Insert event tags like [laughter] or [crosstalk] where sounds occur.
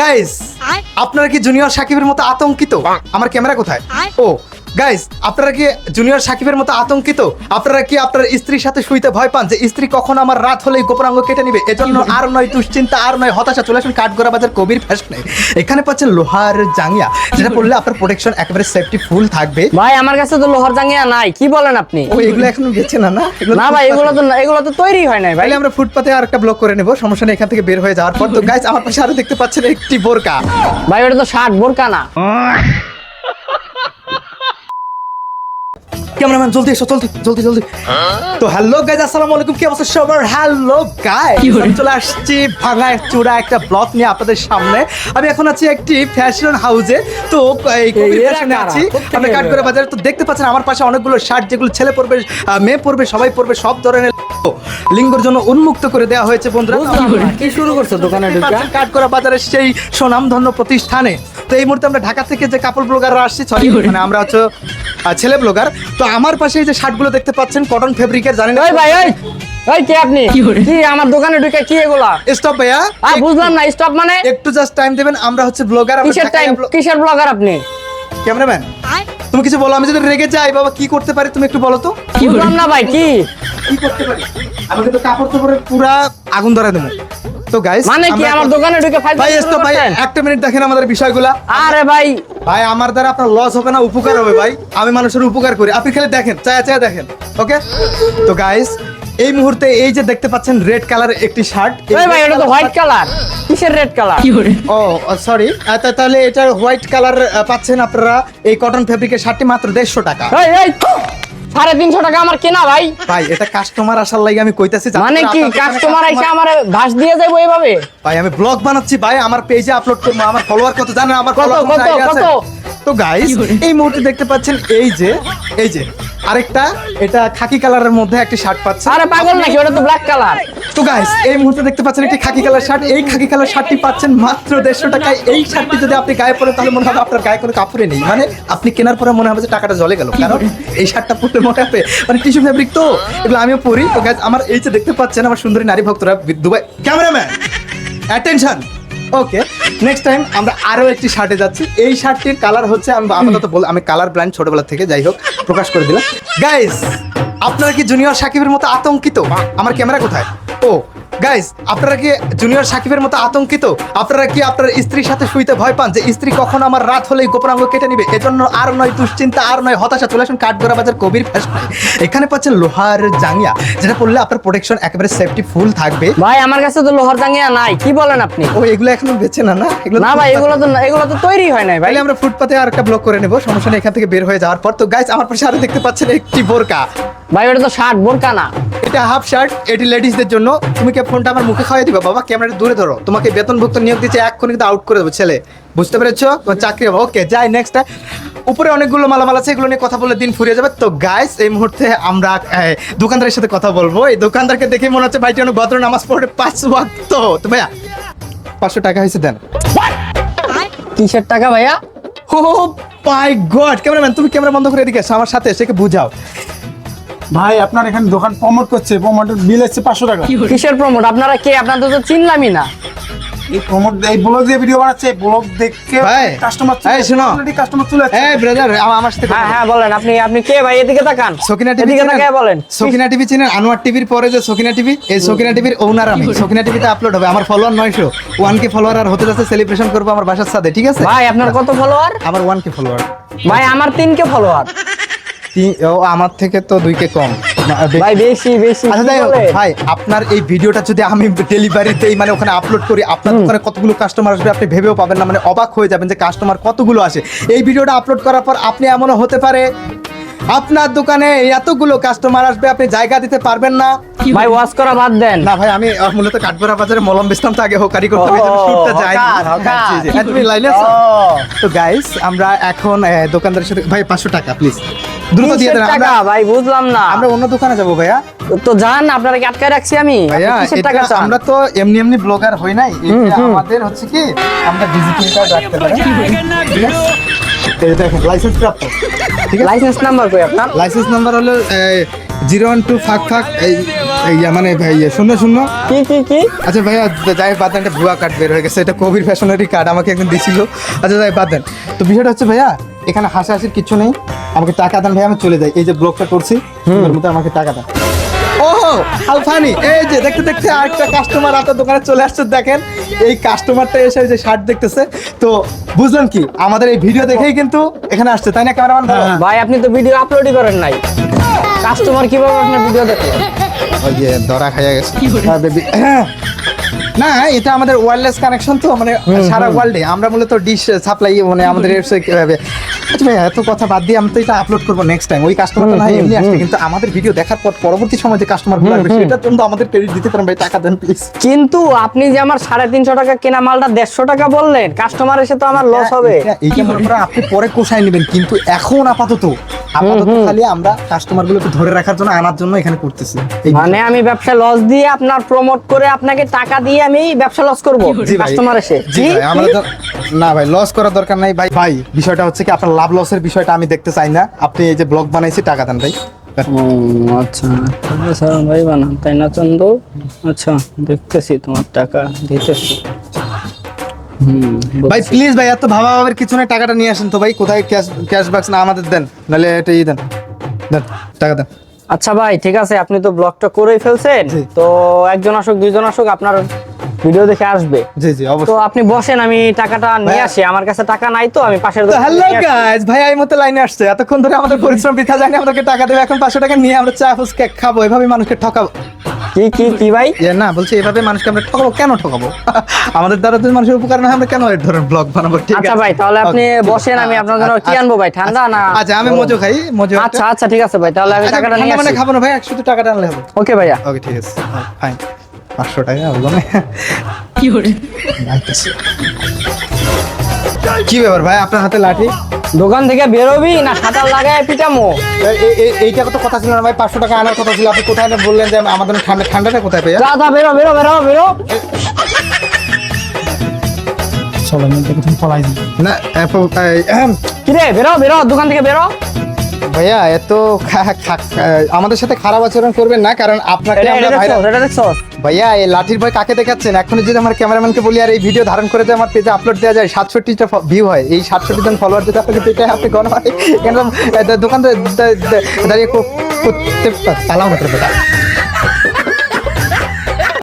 Guys আপনারা কি junior সাকিবের মতো আতঙ্কিত? আমার ক্যামেরা কোথায়? ও গাইস আপনারা কি জুনিয়র সাকিবের মতো আতঙ্কিত? আপনারা কি আপনার স্ত্রীর সাথে শুইতে ভয় পান যে স্ত্রী কখন আমার রাত হলেই গোপনাঙ্গ কেটে নিবে? এজন্য আর নয় দুশ্চিন্তা আর নয় হতাশা চলে আসুন কাঠগড়া বাজার কবির ফ্যাশনে এখানে পাচ্ছেন লোহার জাঙ্গিয়া। যেটা পড়লে আপনার প্রোটেকশন একেবারে সেফটি ফুল থাকবে। ভাই আমার কাছে তো লোহার জাঙ্গিয়া নাই কি বলেন আপনি? ও এগুলো এখনও বেছে না না? না ভাই এগুলো তো এগুলো তো তৈরি হয় নাই ভাই। আমরা ফুটপাতে আর একটা ব্লক করে নেব সমস্যা নেই এখান থেকে বের হয়ে যাওয়ার পর। তো গাইস আমার পাশে আরও দেখতে পাচ্ছেন একটি বোরকা। ভাই ওটা তো শার্ট বোরকা না। ক্যামেরাম্যান জলদি এসো জলদি জলদি জলদি। তো হ্যালো গাইজ আসসালামু আলাইকুম কি অবস্থা সবার? হ্যালো গাইজ আমি চলে আসছি ভাঙা চূড়া একটা ব্লগ নিয়ে আপনাদের সামনে। আমি এখন আছি একটি ফ্যাশন হাউসে তো এই কবির ফ্যাশনে আছি। কোত্থেকে আমরা কাঠগড়া বাজারে। তো দেখতে পাচ্ছেন আমার পাশে অনেকগুলো শার্ট যেগুলো ছেলে পরবে মেয়ে পরবে সবাই পরবে সব ধরনের লিঙ্গর জন্য উন্মুক্ত করে দেওয়া হয়েছে বন্ধুরা। কি শুরু করছ দোকানে ঢুকা? কাঠগড়া বাজারের সেই সুনামধন্য প্রতিষ্ঠানে। তো এই মুহূর্তে আমরা ঢাকা থেকে যে কাপড় ব্লগাররা আসছি সরি মানে আমরা হচ্ছে ছেলে ব্লগার তো আমার পাশে এই যে শার্টগুলো দেখতে পাচ্ছেন কটন ফেব্রিকের জানেন ওই ভাই ওই ওই কে আপনি? কি আমার দোকানে ঢুকে কি এগুলা? স্টপ ভাইয়া বুঝলাম না স্টপ মানে? একটু জাস্ট টাইম দেবেন আমরা হচ্ছে ব্লগার কিসের টাইম কিসের ব্লগার আপনি? ক্যামেরাম্যান তুমি কিছু বলো আমি যদি রেগে যাই বাবা কি করতে পারি তুমি একটু বলো তো? বুঝলাম না ভাই কি? কি করতে পারি? আমি কিন্তু কাপড় চোপড়ের পুরা আগুন ধরা দেবো। তো গাইস মানে কি আমার দোকানে ঢুকে ফাইল ভাই ভাই একটা মিনিট দেখেন আমাদের বিষয়গুলা। আরে ভাই। ভাই আমার দ্বারা আপনার লস হবে না উপকার হবে ভাই। আমি মানুষের উপকার করি। আপনি খালি দেখেন চায়া চায়া দেখেন ওকে তো গাইস এই মুহূর্তে এই যে দেখতে পাচ্ছেন রেড কালারের একটি শার্ট ভাই ওটা তো হোয়াইট কালার কিসের রেড কালার ও সরি তাহলে এটা হোয়াইট কালার পাচ্ছেন আপনারা এই কটন ফেব্রিকের শার্টটি মাত্র দেড়শো টাকা। এই এই সাড়ে তিনশো টাকা আমার কেনা ভাই। ভাই এটা কাস্টমার আসার লাগে আমি কইতাছি মানে কি কাস্টমার এসে আমার ভাস দিয়ে যাব এভাবে? ভাই আমি ব্লগ বানাচ্ছি ভাই আমার পেজে আপলোড করব আমার ফলোয়ার কত জানে আমার কত, কত, কত? তো গাইস এই মুহূর্তে দেখতে পাচ্ছেন এই যে এই যে আরেকটা এটা খাকি কালারের মধ্যে একটা শার্ট পাচ্ছেন। আরে পাগল নাকি? ওটা তো ব্ল্যাক কালার তো গাইস এই মুহূর্তে দেখতে পাচ্ছেন একটি খাকি কালার শার্ট এই খাকি কালার শার্টটি পাচ্ছেন মাত্র দেড়শো টাকায়। এই শার্টটি যদি আপনি গায়ে পরেন তাহলে মনে হবে আপনার গায়ে কোনো কাপড়ে নেই। মানে আপনি কেনার পরে মনে হবে যে টাকাটা জলে গেল। কারণ এই শার্টটা পরলে মনে হবে মানে টিস্যু ফেব্রিক তো। এগুলো আমিও পরি। তো গাইস আমার এই যে দেখতে পাচ্ছেন আমার সুন্দরী নারী ভক্তরা Dubai cameraman attention okay next time আমরা আরও একটি শার্টে যাচ্ছি। এই শার্টটির কালার হচ্ছে আমি আপাতত বল আমি কালার ব্র্যান্ড ছোটবেলা থেকে যাই হোক প্রকাশ করে দিলাম। গাইস আপনারা কি জুনিয়র সাকিবের মতো আতঙ্কিত? আমার ক্যামেরা কোথায়? ও গাইস আপনারা কি জুনিয়র সাকিবের মতো আতঙ্কিত? আপনারা কি আপনার স্ত্রীর সাথে শুইতে ভয় পান যে স্ত্রী কখন আমার রাত হলেই গোপনাঙ্গ কেটে নিবে? এজন্য আর নয় দুশ্চিন্তা আর নয় হতাশা। চলে আসুন কাঠগড়া বাজার কবির ফ্যাশনে। এখানে পাচ্ছেন লোহার জাঙ্গিয়া। যেটা পড়লে আপনার প্রোটেকশন একেবারে সেফটি ফুল থাকবে। ভাই আমার কাছে তো লোহার জাঙ্গিয়া নাই। কি বলেন আপনি? ও এগুলো এখনও বেছে না না? এগুলো না ভাই এগুলো তো এগুলো তো তৈরি হয় নাই ভাই। আমরা ফুটপাতে আর একটা ব্লক করে নেব। সমস্যা নেই এখান থেকে বের হয়ে যাওয়ার পর। তো গাইস আমার পাশে আরও দেখতে পাচ্ছেন একটি বোরকা। ভাই ওটা তো শার্ট বোরকা না। এটা হাফ শার্ট এটি লেডিসদের জন্য। তুমি কি ফোনটা আমার মুখে খাওয়াই দিবা? বাবা ক্যামেরাটা দূরে ধরো। তোমাকে বেতনভুক্ত নিয়োগ দিচ্ছে এক্ষুনি কিন্তু আউট করে দেবো ছেলে। বুঝতে পেরেছ? তোমার চাকরি হবে। ওকে যাই নেক্সট উপরে অনেকগুলো মালামাল আছে এগুলো নিয়ে কথা বললে দিন ফুরিয়ে যাবে। তো গাইস এই মুহূর্তে আমরা দোকানদারের সাথে কথা বলব। এই দোকানদারকে দেখে মনে হচ্ছে ভাইটি অনেক ভদ্র নামাজ পড়ে পাঁচ ওয়াক্ত। তো ভাইয়া পাঁচশো টাকা হয়েছে দেন। কিসের টাকা ভাইয়া? ও মাই গড ক্যামেরাম্যান তুমি ক্যামেরা বন্ধ করে এদিকে আমার সাথে এসে বুঝাও। ভাই আপনার এখানে দোকান প্রমোট করছে প্রমোটের বিল এসছে পাঁচশো টাকা। কিসের প্রমোট? আপনারা কে? আপনাদের তো চিনলামই না। এই প্রমোট এই ব্লগ দিয়ে ভিডিও বানাচ্ছে ব্লগ দেখে কাস্টমার এই শোনো। কাস্টমার চলে এই ব্রাদার আমার সাথে হ্যাঁ হ্যাঁ বলেন আপনি আপনি কে ভাই? এদিকে তাকান। সকিনা টিভি এদিকে তাকায় বলেন। সকিনা টিভি চিনেন? আনোয়ার টিভির পরে যে সকিনা টিভি এই সকিনা টিভির ওনার আমি। সকিনা টিভিতে আপলোড হবে। আমার ফলোয়ার নয়শো। ওয়ান কে ফলোয়ার আর হতে যাচ্ছে সেলিব্রেশন করব আমার বাসার সাথে ঠিক আছে? ভাই আপনার কত ফলোয়ার আমার ওয়ান কে ফলোয়ার ভাই আমার তিন কে ফলোয়ার আমার থেকে তো দুই কে কম। ভাই বেশি বেশি আচ্ছা যাই হোক, ভাই আপনার এই ভিডিওটা যদি আমি ডেলিভারি দেই মানে ওখানে আপলোড করি আপনার দোকানে কতগুলো কাস্টমার আসবে আপনি ভেবেও পাবেন না মানে অবাক হয়ে যাবেন যে কাস্টমার কতগুলো আসে। এই ভিডিওটা আপলোড করার পর আপনি এমনও হতে পারে আপনার দোকানে এতগুলো কাস্টমার আসবে আপনি জায়গা দিতে পারবেন না। ভাই ওয়াশ করা বাদ দেন। না ভাই আমি মূলত কাঠগড়া বাজারে মলম বেচতাম তো আগে হোকারি এই জন্য শুটটা যাই তুমি লাইনে তো গাইস আমরা এখন দোকানদারের সাথে ভাই পাঁচশো টাকা প্লিজ দ্রুত দিয়ে দেন আমরা ভাই বুঝলাম না। আমরা অন্য দোকানে যাব ভাইয়া। তো যান আপনারা কি আটকায় রাখছি আমি? টাকা আমরা তো এমনি এমনি ব্লগার হই নাই আমাদের হচ্ছে কি আমরা ডিজিটাল কার্ড রাখতে পারি। ঠিক আছে? এই দেখেন লাইসেন্স প্রাপ্ত। ঠিক আছে? লাইসেন্স নাম্বার কই আপনার? লাইসেন্স নাম্বার হলো জিরো ওয়ান টু ফাঁক ফাঁক এই এই মানে ভাই শূন্য শূন্য। কি কি কি? আচ্ছা ভাইয়া যাই বাদ দেন ভুয়া কার্ড বের হয়ে গেছে এটা কবির ফ্যাশনারি কার্ড আমাকে একদিন দিছিল। আচ্ছা যাই বাদ দেন। তো বিষয়টা হচ্ছে ভাইয়া এখানে হাসাহাসির কিছু নেই। আমাকে টাকা দেন ভাই আমি চলে যাই। এই যে ব্লকটা করছি এর মধ্যে আমাকে টাকা দেন। ওহো আলফানি এই যে দেখতে দেখতে আরেকটা কাস্টমার আপনার দোকানে চলে আসছে দেখেন। এই কাস্টমারটা এসে যে শার্ট দেখতেছে। তো বুঝলেন কি আমাদের এই ভিডিও দেখেই কিন্তু এখানে আসছে তাই না ক্যামেরাম্যান ভাই? আপনি তো ভিডিও আপলোডই করেন নাই। কাস্টমার কীভাবে আপনার ভিডিও দেখল [laughs] ওই যে ধরা খাইয়া গেছে। হ্যাঁ, baby। না এটা আমাদের ওয়্যারলেস কানেকশন তো মানে সারা ওয়ার্ল্ডে আমরা মূলত ডিশ সাপ্লাই মানে আমাদের কীভাবে আচ্ছা ভাই এত কথা বাদ দিয়ে আমি তো এটা আপলোড করব নেক্সট টাইম ওই কাস্টমারটা না এমনি আসছে। কিন্তু আমাদের ভিডিও দেখার পর পরবর্তী সময় যে কাস্টমারগুলো আসবে সেটার জন্য আমাদের ক্রেডিট দিতে পারেন ভাই টাকা দেন প্লিজ কিন্তু আপনি যে আমার সাড়ে তিনশো টাকা কেনা মালটা দেড়শো টাকা বললেন কাস্টমার এসে তো আমার লস হবে। মনে আপনি পরে কোষায় নেবেন কিন্তু এখন আপাতত আপাতত খালি আমরা কাস্টমার গুলোকে ধরে রাখার জন্য আনার জন্য এখানে করতেছি। মানে আমি ব্যবসা লস দিয়ে আপনার প্রমোট করে আপনাকে টাকা দিয়ে আমি ব্যবসা লস করব কাস্টমার এসে। জি আমরা না ভাই লস করার দরকার নাই। ভাই ভাই বিষয়টা হচ্ছে কি আপনার লাভ লসের বিষয়টা আমি দেখতে চাই না। আপনি এই যে ব্লগ বানাইছি টাকা দেন ভাই। আচ্ছা। আচ্ছা ভাই বানা তাই না চন্দ্র আচ্ছা দেখতেছি তোমার টাকা দিতেছি। ভাই প্লিজ ভাই এত ভাবা ভাবের কিছু নেই টাকাটা নিয়ে আসেন তো ভাই কোথায় ক্যাশ ক্যাশ বাক্স না আমাদের দেন নাহলে এটা ই দেন দেন টাকা দেন। আচ্ছা ভাই ঠিক আছে আপনি তো ব্লগটা করেই ফেলছেন। তো একজন আসুক দুইজন আসুক আপনার ভিডিও দেখে আসবে। জি জি অবশ্যই। তো আপনি বসেন আমি টাকাটা নিয়ে আসি আমার কাছে টাকা নাই তো আমি পাশের দোকানে হ্যালো গাইস ভাই এই মতো লাইনে আসছে এতক্ষণ ধরে আমাদের পরিশ্রম বৃথা যায়নি আমাদেরকে টাকা দেবে এখন পাঁচশো টাকা নিয়ে আমরা চা ফুচকা খাব এভাবে মানুষকে ঠকাবো। কি কি কি ভাই? না বলছি এভাবে মানুষকে আমরা ঠকাবো? কেন ঠকাবো? [laughs] আমাদের দ্বারা যদি মানুষের উপকার না আমরা কেন এই ধরনের ব্লগ বানাবো? ঠিক আচ্ছা আছে? ভাই তাহলে আপনি বসেন আমি আপনার জন্য কি আচ্ছা, আনব ভাই ঠান্ডা না? আচ্ছা আমি মজো খাই মজো আচ্ছা আচ্ছা ঠিক আছে ভাই তাহলে আমি আচ্ছা, টাকাটা নিয়ে মানে খাব না ভাই শুধু টাকাটা আনলে হবে। ওকে ভাইয়া। ওকে ঠিক আছে। ফাইন পাঁচশো টাকা হলো না আইতাছে। কি ব্যাপার ভাই আপনার হাতে লাঠি? দোকান থেকে বেরোবি না সাঁতার লাগায় পিটামো। এইটা তো কথা ছিল না ভাই? পাঁচশো টাকা আনার কথা ছিল। আপনি কোথায় না বললেন যে আমাদের ঠান্ডা ঠান্ডাটা কোথায় পেয়ে যা যা বেরো বেরো বেরো বেরো। চলো আমি তোকে পলাই দিই না কিরে বেরো বেরো দোকান থেকে বেরো। ভাইয়া এত আমাদের সাথে খারাপ আচরণ করবেন না কারণ আপনাকে ভাইয়া এই লাঠির ভয় কাকে দেখাচ্ছেন এখন যদি আমার ক্যামেরাম্যানকে বলি আর এই ভিডিও ধারণ করে আমার পেজে আপলোড দেওয়া যায় সাতষট্টিটা ভিউ হয় এই সাতষট্টি জন ফলোয়ার যদি আপনাকে পেটে আপনি গণ হয় কেন দোকান দাঁড়িয়ে করতে পারলাম না